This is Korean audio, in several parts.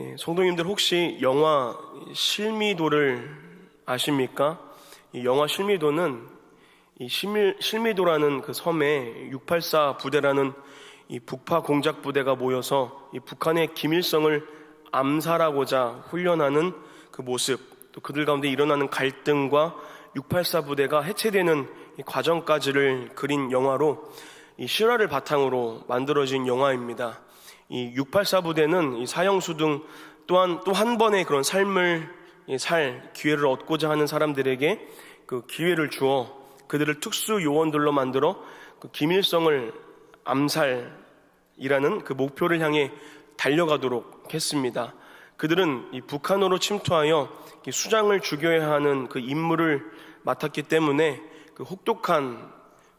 네, 성도님들 혹시 영화 실미도를 아십니까? 이 영화 실미도는 이 실미, 실미도라는 그 섬에 684 부대라는 이 북파 공작 부대가 모여서 이 북한의 김일성을 암살하고자 훈련하는 그 모습, 또 그들 가운데 일어나는 갈등과 684 부대가 해체되는 이 과정까지를 그린 영화로 이 실화를 바탕으로 만들어진 영화입니다. 이 684 부대는 이 사형수 등 또한 또 한 번의 그런 삶을 살 기회를 얻고자 하는 사람들에게 그 기회를 주어 그들을 특수 요원들로 만들어 그 김일성을 암살이라는 그 목표를 향해 달려가도록 했습니다. 그들은 이 북한으로 침투하여 이 수장을 죽여야 하는 그 임무를 맡았기 때문에 그 혹독한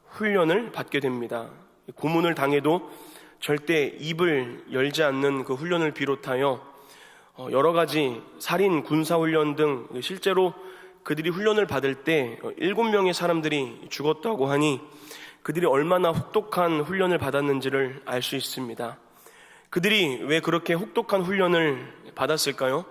훈련을 받게 됩니다. 고문을 당해도 절대 입을 열지 않는 그 훈련을 비롯하여 어, 여러 가지 살인 군사 훈련 등 실제로 그들이 훈련을 받을 때 어, 일곱 명의 사람들이 죽었다고 하니 그들이 얼마나 혹독한 훈련을 받았는지를 알 수 있습니다. 그들이 왜 그렇게 혹독한 훈련을 받았을까요?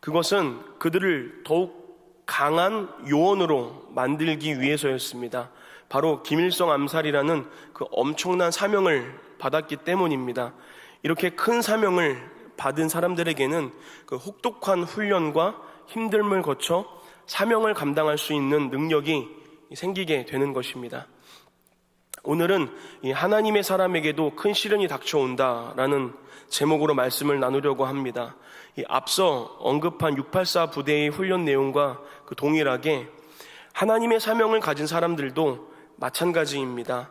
그것은 그들을 더욱 강한 요원으로 만들기 위해서였습니다. 바로 김일성 암살이라는 그 엄청난 사명을 받았기 때문입니다. 이렇게 큰 사명을 받은 사람들에게는 그 혹독한 훈련과 힘듦을 거쳐 사명을 감당할 수 있는 능력이 생기게 되는 것입니다. 오늘은 이 하나님의 사람에게도 큰 시련이 닥쳐온다라는 제목으로 말씀을 나누려고 합니다. 이 앞서 언급한 684 부대의 훈련 내용과 그 동일하게 하나님의 사명을 가진 사람들도 마찬가지입니다.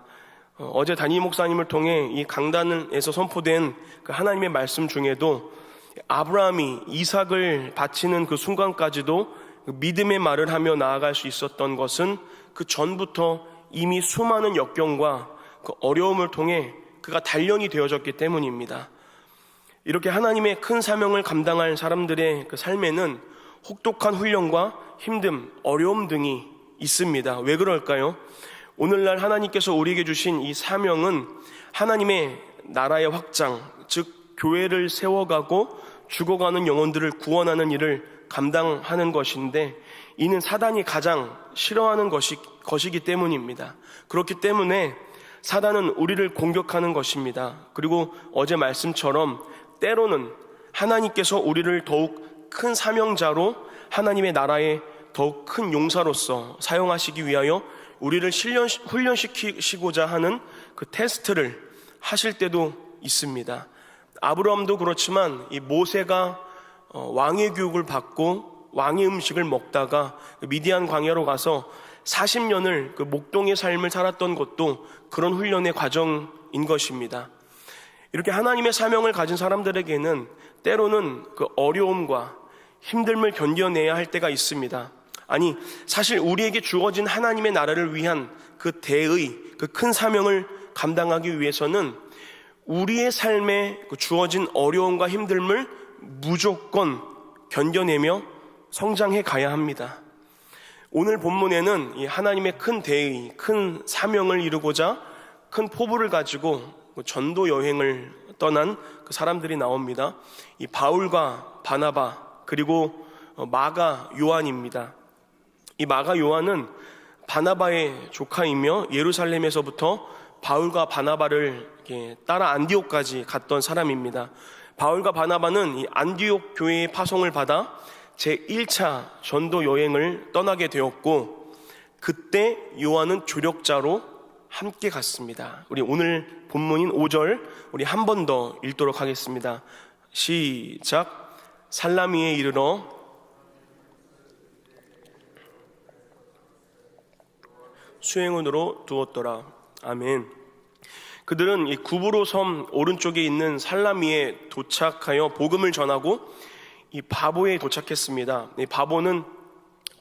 어, 어제 담임 목사님을 통해 이 강단에서 선포된 그 하나님의 말씀 중에도 아브라함이 이삭을 바치는 그 순간까지도 그 믿음의 말을 하며 나아갈 수 있었던 것은 그 전부터 이미 수많은 역경과 그 어려움을 통해 그가 단련이 되어졌기 때문입니다. 이렇게 하나님의 큰 사명을 감당할 사람들의 그 삶에는 혹독한 훈련과 힘듦, 어려움 등이 있습니다. 왜 그럴까요? 오늘날 하나님께서 우리에게 주신 이 사명은 하나님의 나라의 확장, 즉 교회를 세워가고 죽어가는 영혼들을 구원하는 일을 감당하는 것인데 이는 사단이 가장 싫어하는 것이, 것이기 때문입니다. 그렇기 때문에 사단은 우리를 공격하는 것입니다. 그리고 어제 말씀처럼 때로는 하나님께서 우리를 더욱 큰 사명자로 하나님의 나라에 더욱 큰 용사로서 사용하시기 위하여 우리를 훈련시키고자 하는 그 테스트를 하실 때도 있습니다. 아브라함도 그렇지만 이 모세가 어, 왕의 교육을 받고 왕의 음식을 먹다가 그 미디안 광야로 가서 40년을 그 목동의 삶을 살았던 것도 그런 훈련의 과정인 것입니다. 이렇게 하나님의 사명을 가진 사람들에게는 때로는 그 어려움과 힘듦을 견뎌내야 할 때가 있습니다. 아니, 사실 우리에게 주어진 하나님의 나라를 위한 그 대의, 그 큰 사명을 감당하기 위해서는 우리의 삶에 그 주어진 어려움과 힘듦을 무조건 견뎌내며 성장해 가야 합니다. 오늘 본문에는 이 하나님의 큰 대의, 큰 사명을 이루고자 큰 포부를 가지고 그 전도 여행을 떠난 그 사람들이 나옵니다. 이 바울과 바나바 그리고 마가 요한입니다. 이 마가 요한은 바나바의 조카이며 예루살렘에서부터 바울과 바나바를 따라 안디옥까지 갔던 사람입니다. 바울과 바나바는 이 안디옥 교회의 파송을 받아 제1차 전도 여행을 떠나게 되었고 그때 요한은 조력자로 함께 갔습니다. 우리 오늘 본문인 5절 우리 한 번 더 읽도록 하겠습니다. 시작. 살라미에 이르러 수행원으로 두었더라. 아멘. 그들은 이 구브로 섬 오른쪽에 있는 살라미에 도착하여 복음을 전하고 이 바보에 도착했습니다. 이 바보는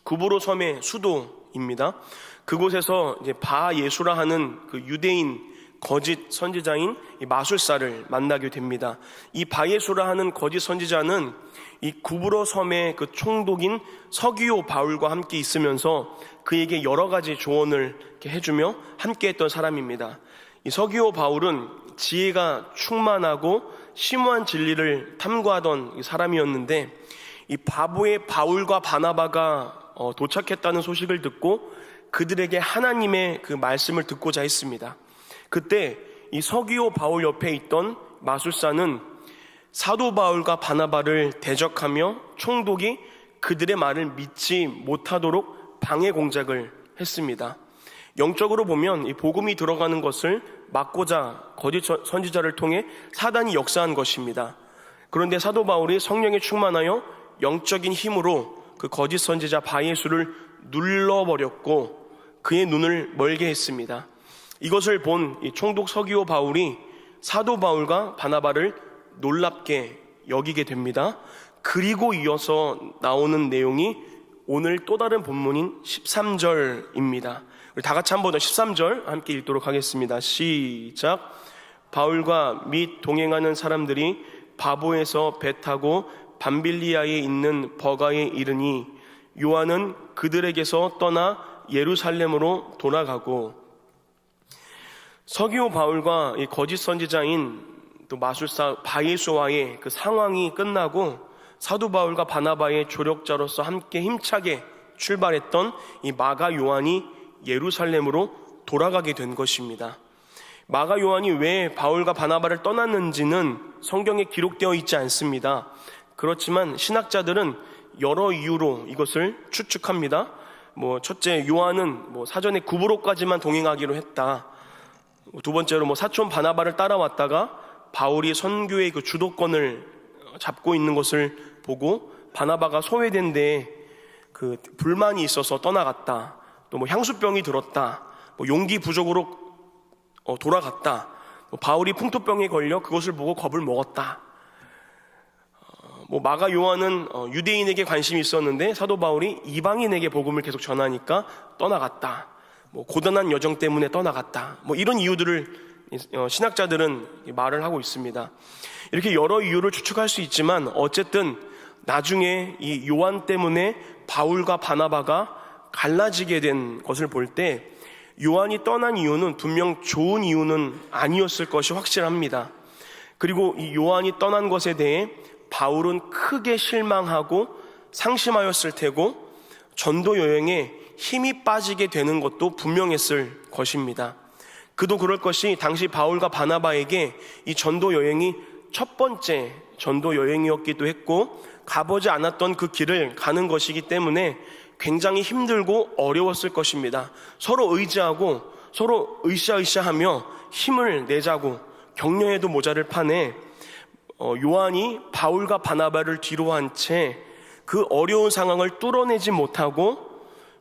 구브로 섬의 수도입니다. 그곳에서 이제 바 예수라 하는 그 유대인 거짓 선지자인 이 마술사를 만나게 됩니다. 이 바예수라 하는 거짓 선지자는 이 구브로 섬의 그 총독인 서기오 바울과 함께 있으면서 그에게 여러 가지 조언을 해주며 함께 했던 사람입니다. 이 서기오 바울은 지혜가 충만하고 심오한 진리를 탐구하던 이 사람이었는데 이 바보의 바울과 바나바가 어, 도착했다는 소식을 듣고 그들에게 하나님의 그 말씀을 듣고자 했습니다. 그때 이 서기오 바울 옆에 있던 마술사는 사도 바울과 바나바를 대적하며 총독이 그들의 말을 믿지 못하도록 방해 공작을 했습니다. 영적으로 보면 이 복음이 들어가는 것을 막고자 거짓 선지자를 통해 사단이 역사한 것입니다. 그런데 사도 바울이 성령에 충만하여 영적인 힘으로 그 거짓 선지자 바예수를 눌러버렸고 그의 눈을 멀게 했습니다. 이것을 본이 총독 서기오 바울이 사도 바울과 바나바를 놀랍게 여기게 됩니다. 그리고 이어서 나오는 내용이 오늘 또 다른 본문인 13절입니다. 우리 다 같이 한번 더 13절 함께 읽도록 하겠습니다. 시작. 바울과 및 동행하는 사람들이 바보에서 배 타고 밤빌리아에 있는 버가에 이르니 요한은 그들에게서 떠나 예루살렘으로 돌아가고 서기오 바울과 이 거짓 선지자인 또 마술사 바예수와의 그 상황이 끝나고 사도 바울과 바나바의 조력자로서 함께 힘차게 출발했던 이 마가 요한이 예루살렘으로 돌아가게 된 것입니다. 마가 요한이 왜 바울과 바나바를 떠났는지는 성경에 기록되어 있지 않습니다. 그렇지만 신학자들은 여러 이유로 이것을 추측합니다. 뭐 첫째 요한은 뭐 사전에 구부로까지만 동행하기로 했다. 두 번째로 뭐 사촌 바나바를 따라왔다가 바울이 선교의 그 주도권을 잡고 있는 것을 보고 바나바가 소외된데 그 불만이 있어서 떠나갔다. 또 뭐 향수병이 들었다. 뭐 용기 부족으로 어, 돌아갔다. 뭐 바울이 풍토병에 걸려 그것을 보고 겁을 먹었다. 어, 뭐 마가 요한은 어, 유대인에게 관심이 있었는데 사도 바울이 이방인에게 복음을 계속 전하니까 떠나갔다. 뭐 고단한 여정 때문에 떠나갔다. 뭐 이런 이유들을 어, 신학자들은 말을 하고 있습니다. 이렇게 여러 이유를 추측할 수 있지만 어쨌든 나중에 이 요한 때문에 바울과 바나바가 갈라지게 된 것을 볼 때 요한이 떠난 이유는 분명 좋은 이유는 아니었을 것이 확실합니다. 그리고 이 요한이 떠난 것에 대해 바울은 크게 실망하고 상심하였을 테고 전도 여행에 힘이 빠지게 되는 것도 분명했을 것입니다. 그도 그럴 것이 당시 바울과 바나바에게 이 전도 여행이 첫 번째 전도 여행이었기도 했고 가보지 않았던 그 길을 가는 것이기 때문에 굉장히 힘들고 어려웠을 것입니다. 서로 의지하고 서로 으쌰으쌰하며 힘을 내자고 격려해도 모자를 파내 어, 요한이 바울과 바나바를 뒤로 한 채 그 어려운 상황을 뚫어내지 못하고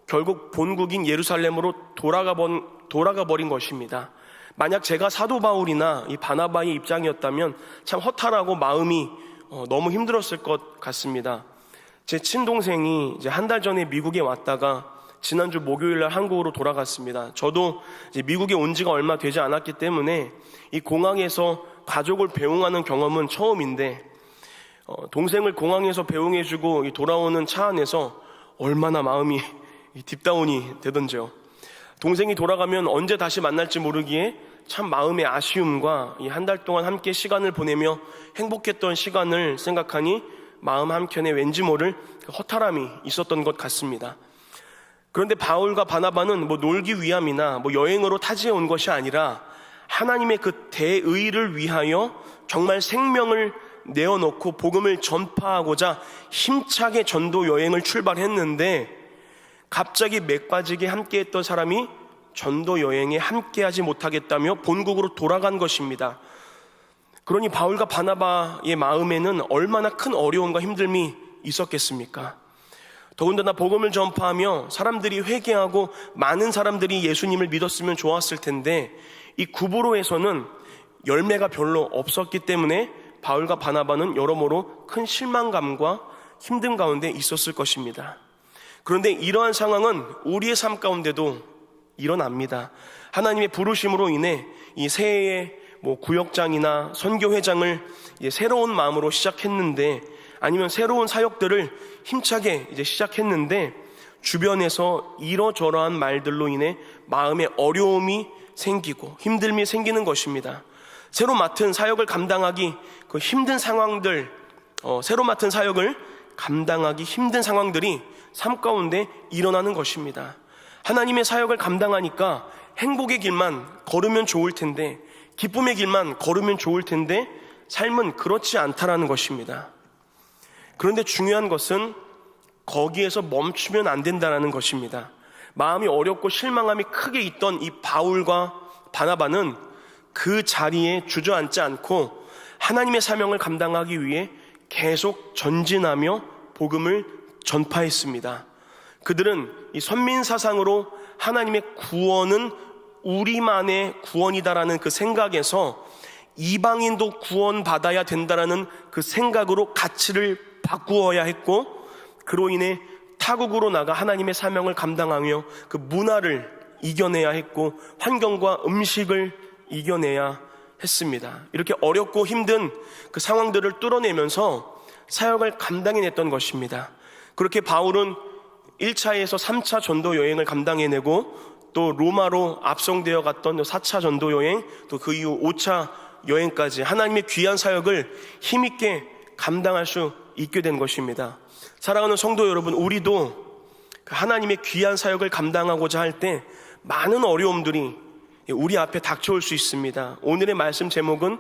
결국 본국인 예루살렘으로 돌아가, 본, 돌아가 버린 것입니다. 만약 제가 사도 바울이나 이 바나바의 입장이었다면 참 허탈하고 마음이 어, 너무 힘들었을 것 같습니다. 제 친동생이 이제 한 달 전에 미국에 왔다가 지난주 목요일 날 한국으로 돌아갔습니다. 저도 미국에 온 지가 얼마 되지 않았기 때문에 이 공항에서 가족을 배웅하는 경험은 처음인데 어, 동생을 공항에서 배웅해주고 돌아오는 차 안에서 얼마나 마음이 딥다운이 되던지요. 동생이 돌아가면 언제 다시 만날지 모르기에 참 마음의 아쉬움과 이 한 달 동안 함께 시간을 보내며 행복했던 시간을 생각하니 마음 한켠에 왠지 모를 그 허탈함이 있었던 것 같습니다. 그런데 바울과 바나바는 뭐 놀기 위함이나 뭐 여행으로 타지에 온 것이 아니라 하나님의 그 대의를 위하여 정말 생명을 내어놓고 복음을 전파하고자 힘차게 전도 여행을 출발했는데 갑자기 맥 빠지게 함께 했던 사람이 전도 여행에 함께 하지 못하겠다며 본국으로 돌아간 것입니다. 그러니 바울과 바나바의 마음에는 얼마나 큰 어려움과 힘듦이 있었겠습니까? 더군다나 복음을 전파하며 사람들이 회개하고 많은 사람들이 예수님을 믿었으면 좋았을 텐데 이 구보로에서는 열매가 별로 없었기 때문에 바울과 바나바는 여러모로 큰 실망감과 힘든 가운데 있었을 것입니다. 그런데 이러한 상황은 우리의 삶 가운데도 일어납니다. 하나님의 부르심으로 인해 이 새해에 뭐 구역장이나 선교회장을 새로운 마음으로 시작했는데 아니면 새로운 사역들을 힘차게 이제 시작했는데 주변에서 이러저러한 말들로 인해 마음에 어려움이 생기고 힘듦이 생기는 것입니다. 새로 맡은 사역을 감당하기 그 힘든 상황들, 어, 새로 맡은 사역을 감당하기 힘든 상황들이 삶 가운데 일어나는 것입니다. 하나님의 사역을 감당하니까 행복의 길만 걸으면 좋을 텐데, 기쁨의 길만 걸으면 좋을 텐데, 삶은 그렇지 않다라는 것입니다. 그런데 중요한 것은 거기에서 멈추면 안 된다는 것입니다. 마음이 어렵고 실망함이 크게 있던 이 바울과 바나바는 그 자리에 주저앉지 않고 하나님의 사명을 감당하기 위해 계속 전진하며 복음을 전파했습니다. 그들은 이 선민 사상으로 하나님의 구원은 우리만의 구원이다라는 그 생각에서 이방인도 구원받아야 된다라는 그 생각으로 가치를 바꾸어야 했고 그로 인해 타국으로 나가 하나님의 사명을 감당하며 그 문화를 이겨내야 했고 환경과 음식을 이겨내야 했습니다. 이렇게 어렵고 힘든 그 상황들을 뚫어내면서 사역을 감당해냈던 것입니다. 그렇게 바울은 1차에서 3차 전도 여행을 감당해내고 또 로마로 압송되어 갔던 4차 전도 여행 또 그 이후 5차 여행까지 하나님의 귀한 사역을 힘있게 감당할 수 있게 된 것입니다. 사랑하는 성도 여러분, 우리도 그 하나님의 귀한 사역을 감당하고자 할 때 많은 어려움들이 우리 앞에 닥쳐올 수 있습니다. 오늘의 말씀 제목은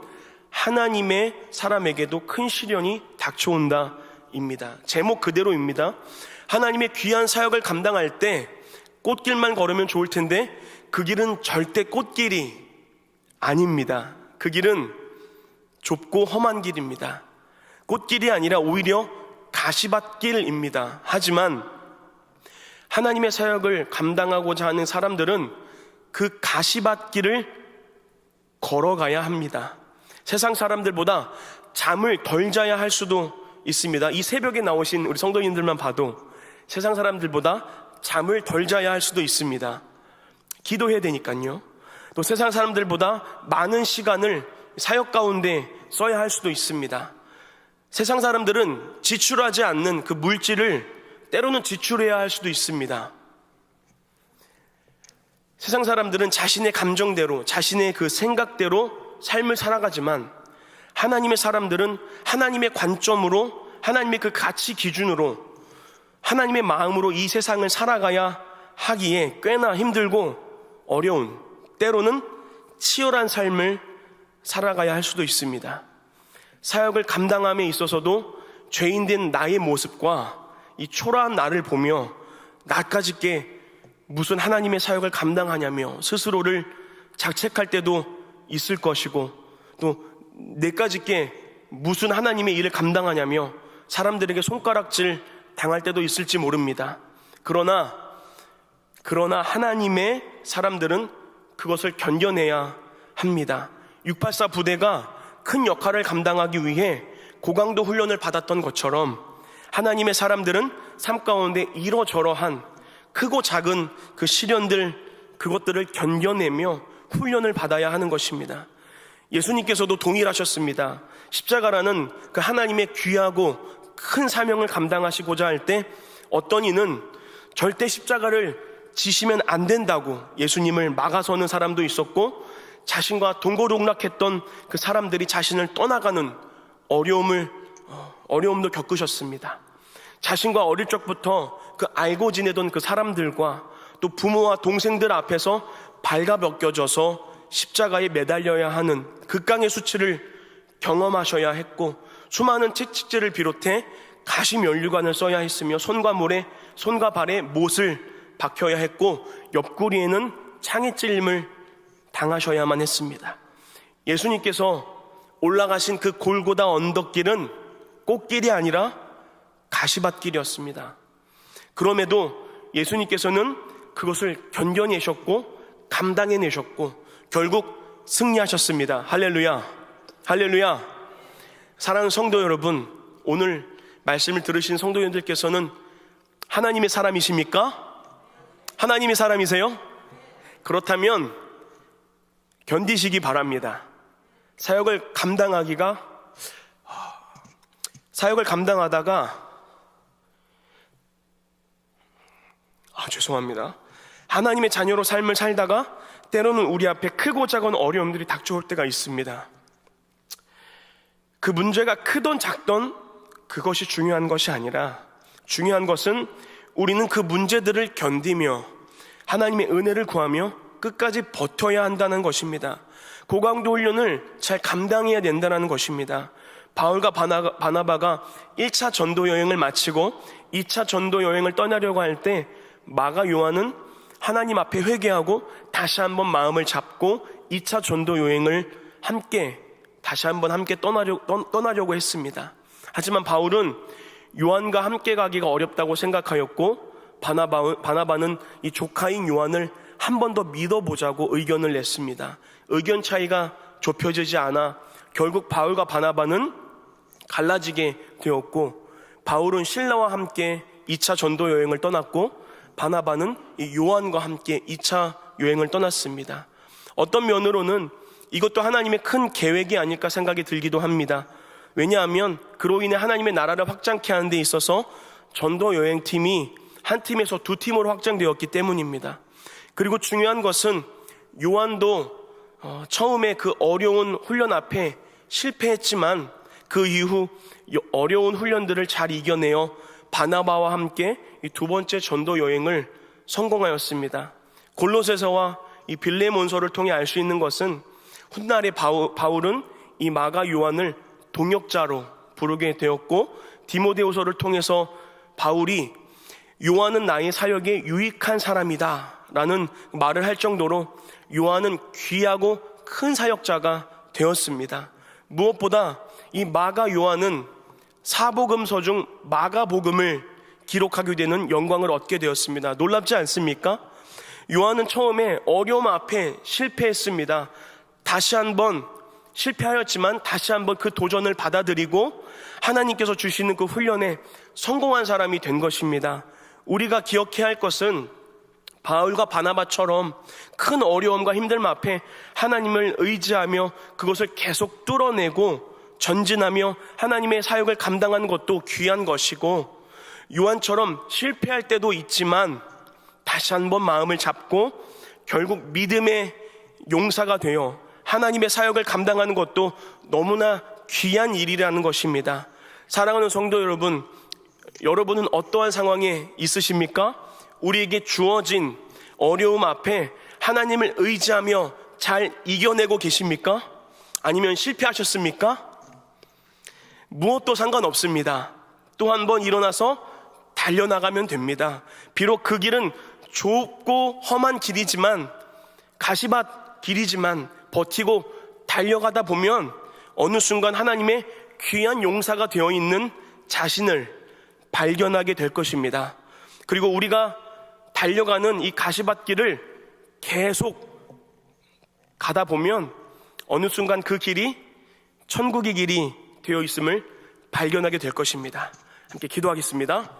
하나님의 사람에게도 큰 시련이 닥쳐온다 입니다. 제목 그대로입니다. 하나님의 귀한 사역을 감당할 때 꽃길만 걸으면 좋을 텐데 그 길은 절대 꽃길이 아닙니다. 그 길은 좁고 험한 길입니다. 꽃길이 아니라 오히려 가시밭길입니다. 하지만 하나님의 사역을 감당하고자 하는 사람들은 그 가시밭길을 걸어가야 합니다. 세상 사람들보다 잠을 덜 자야 할 수도 있습니다. 이 새벽에 나오신 우리 성도님들만 봐도 세상 사람들보다 잠을 덜 자야 할 수도 있습니다. 기도해야 되니까요. 또 세상 사람들보다 많은 시간을 사역 가운데 써야 할 수도 있습니다. 세상 사람들은 지출하지 않는 그 물질을 때로는 지출해야 할 수도 있습니다. 세상 사람들은 자신의 감정대로, 자신의 그 생각대로 삶을 살아가지만 하나님의 사람들은 하나님의 관점으로, 하나님의 그 가치 기준으로, 하나님의 마음으로 이 세상을 살아가야 하기에 꽤나 힘들고 어려운, 때로는 치열한 삶을 살아가야 할 수도 있습니다. 사역을 감당함에 있어서도 죄인된 나의 모습과 이 초라한 나를 보며 나까지 게 무슨 하나님의 사역을 감당하냐며 스스로를 자책할 때도 있을 것이고 또 내까지 게 무슨 하나님의 일을 감당하냐며 사람들에게 손가락질 당할 때도 있을지 모릅니다. 그러나 그러나 하나님의 사람들은 그것을 견뎌내야 합니다. 684 부대가 큰 역할을 감당하기 위해 고강도 훈련을 받았던 것처럼 하나님의 사람들은 삶 가운데 이러저러한 크고 작은 그 시련들 그것들을 견뎌내며 훈련을 받아야 하는 것입니다. 예수님께서도 동일하셨습니다. 십자가라는 그 하나님의 귀하고 큰 사명을 감당하시고자 할 때 어떤 이는 절대 십자가를 지시면 안 된다고 예수님을 막아서는 사람도 있었고 자신과 동고동락했던 그 사람들이 자신을 떠나가는 어려움을 어, 어려움도 겪으셨습니다. 자신과 어릴 적부터 그 알고 지내던 그 사람들과 또 부모와 동생들 앞에서 발가벗겨져서 십자가에 매달려야 하는 극강의 수치를 경험하셔야 했고 수많은 채찍질을 비롯해 가시 면류관을 써야 했으며 손과 물에 손과 발에 못을 박혀야 했고 옆구리에는 창에 찔림을 당하셔야만 했습니다. 예수님께서 올라가신 그 골고다 언덕길은 꽃길이 아니라 가시밭길이었습니다. 그럼에도 예수님께서는 그것을 견뎌내셨고 감당해내셨고 결국 승리하셨습니다. 할렐루야. 할렐루야. 사랑하는 성도 여러분, 오늘 말씀을 들으신 성도님들께서는 하나님의 사람이십니까? 하나님의 사람이세요? 그렇다면 견디시기 바랍니다. 사역을 감당하기가 사역을 감당하다가 아 죄송합니다. 하나님의 자녀로 삶을 살다가 때로는 우리 앞에 크고 작은 어려움들이 닥쳐올 때가 있습니다. 그 문제가 크던 작던 그것이 중요한 것이 아니라 중요한 것은 우리는 그 문제들을 견디며 하나님의 은혜를 구하며 끝까지 버텨야 한다는 것입니다. 고강도 훈련을 잘 감당해야 된다는 것입니다. 바울과 바나, 바나바가 1차 전도 여행을 마치고 2차 전도 여행을 떠나려고 할 때 마가 요한은 하나님 앞에 회개하고 다시 한번 마음을 잡고 2차 전도 여행을 함께 다시 한번 함께 떠나려, 떠, 떠나려고 했습니다. 하지만 바울은 요한과 함께 가기가 어렵다고 생각하였고 바나바, 바나바는 이 조카인 요한을 한 번 더 믿어보자고 의견을 냈습니다. 의견 차이가 좁혀지지 않아 결국 바울과 바나바는 갈라지게 되었고 바울은 신라와 함께 2차 전도 여행을 떠났고 바나바는 이 요한과 함께 2차 여행을 떠났습니다. 어떤 면으로는 이것도 하나님의 큰 계획이 아닐까 생각이 들기도 합니다. 왜냐하면 그로 인해 하나님의 나라를 확장케 하는 데 있어서 전도 여행 팀이 한 팀에서 두 팀으로 확장되었기 때문입니다. 그리고 중요한 것은 요한도 어, 처음에 그 어려운 훈련 앞에 실패했지만 그 이후 어려운 훈련들을 잘 이겨내어 바나바와 함께 이 두 번째 전도 여행을 성공하였습니다. 골로새서와 이 빌레몬서를 통해 알 수 있는 것은 바울, 바울은 이 마가 요한을 동역자로 부르게 되었고 디모데후서를 통해서 바울이 요한은 나의 사역에 유익한 사람이다 라는 말을 할 정도로 요한은 귀하고 큰 사역자가 되었습니다. 무엇보다 이 마가 요한은 사복음서 중 마가복음을 기록하게 되는 영광을 얻게 되었습니다. 놀랍지 않습니까? 요한은 처음에 어려움 앞에 실패했습니다. 다시 한번 실패하였지만 다시 한번 그 도전을 받아들이고 하나님께서 주시는 그 훈련에 성공한 사람이 된 것입니다. 우리가 기억해야 할 것은 바울과 바나바처럼 큰 어려움과 힘듦 앞에 하나님을 의지하며 그것을 계속 뚫어내고 전진하며 하나님의 사역을 감당하는 것도 귀한 것이고 요한처럼 실패할 때도 있지만 다시 한번 마음을 잡고 결국 믿음의 용사가 되어 하나님의 사역을 감당하는 것도 너무나 귀한 일이라는 것입니다. 사랑하는 성도 여러분, 여러분은 어떠한 상황에 있으십니까? 우리에게 주어진 어려움 앞에 하나님을 의지하며 잘 이겨내고 계십니까? 아니면 실패하셨습니까? 무엇도 상관없습니다. 또 한 번 일어나서 달려나가면 됩니다. 비록 그 길은 좁고 험한 길이지만 가시밭 길이지만 버티고 달려가다 보면 어느 순간 하나님의 귀한 용사가 되어 있는 자신을 발견하게 될 것입니다. 그리고 우리가 달려가는 이 가시밭길을 계속 가다 보면 어느 순간 그 길이 천국의 길이 되어 있음을 발견하게 될 것입니다. 함께 기도하겠습니다.